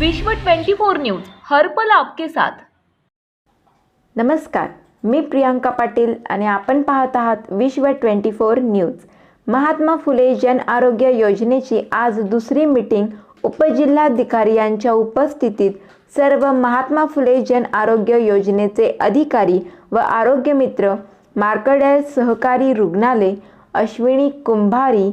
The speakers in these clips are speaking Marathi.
विश्व 24 न्यूज हर पल आपके साथ. नमस्कार मी प्रियांका पाटील आणि आपण पाहत आहात Vishwa twenty four news. Mahatma Phule Jan Arogya योजनेची आज दुसरी मीटिंग उपजिल्हाधिकारी यांच्या उपस्थितीत सर्व महात्मा फुले जन आरोग्य योजनेचे अधिकारी व आरोग्य मित्र मार्कडे सहकारी रुग्णालय अश्विनी कुंभारी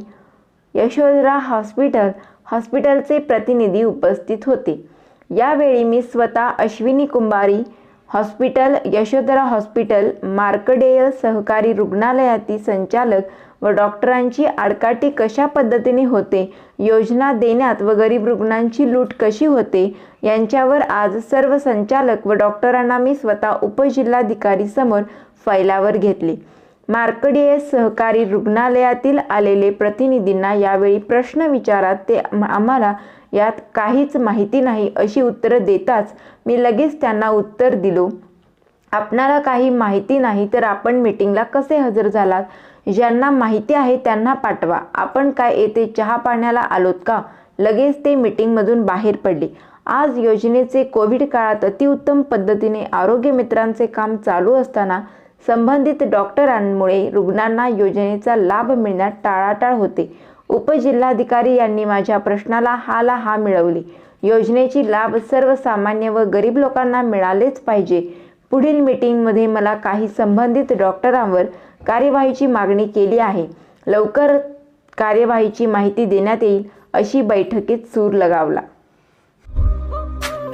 यशोधरा हॉस्पिटल हॉस्पिटलचे प्रतिनिधी उपस्थित होते. यावेळी मी स्वतः अश्विनी कुंभारी हॉस्पिटल यशोधरा हॉस्पिटल मार्कडेय सहकारी रुग्णालयातील संचालक व डॉक्टरांची आडकाठी कशा पद्धतीने होते योजना देण्यात व गरीब रुग्णांची लूट कशी होते यांच्यावर आज सर्व संचालक व डॉक्टरांना मी स्वतः उपजिल्हाधिकारी समोर फैलावर घेतले. मार्कडीय सहकारी रुग्णालयातील आलेले प्रतिनिधींना यावेळी प्रश्न विचारात ते आम्हाला यात काहीच माहिती नाही अशी उत्तरं देताच मी लगेच त्यांना उत्तर दिलो. आपणाला काही माहिती नाही तर आपण मीटिंगला कसे हजर झालात? ज्यांना माहिती आहे त्यांना पाठवा. आपण काय येथे चहा पाण्याला आलोत का? लगेच ते मीटिंगमधून बाहेर पडले. आज योजनेचे कोविड काळात अतिउत्तम पद्धतीने आरोग्य मित्रांचे काम चालू असताना संबंधित डॉक्टरांमुळे रुग्णांना योजनेचा लाभ मिळण्यात टाळाटाळ होते. उपजिल्हाधिकारी यांनी माझ्या प्रश्नाला हाला हा मिळवली. योजनेची लाभ सर्वसामान्य व गरीब लोकांना मिळालेच पाहिजे. पुढील मीटिंगमध्ये मला काही संबंधित डॉक्टरांवर कार्यवाहीची मागणी केली आहे. लवकर कार्यवाहीची माहिती देण्यात येईल अशी बैठकीत सूर लगावला.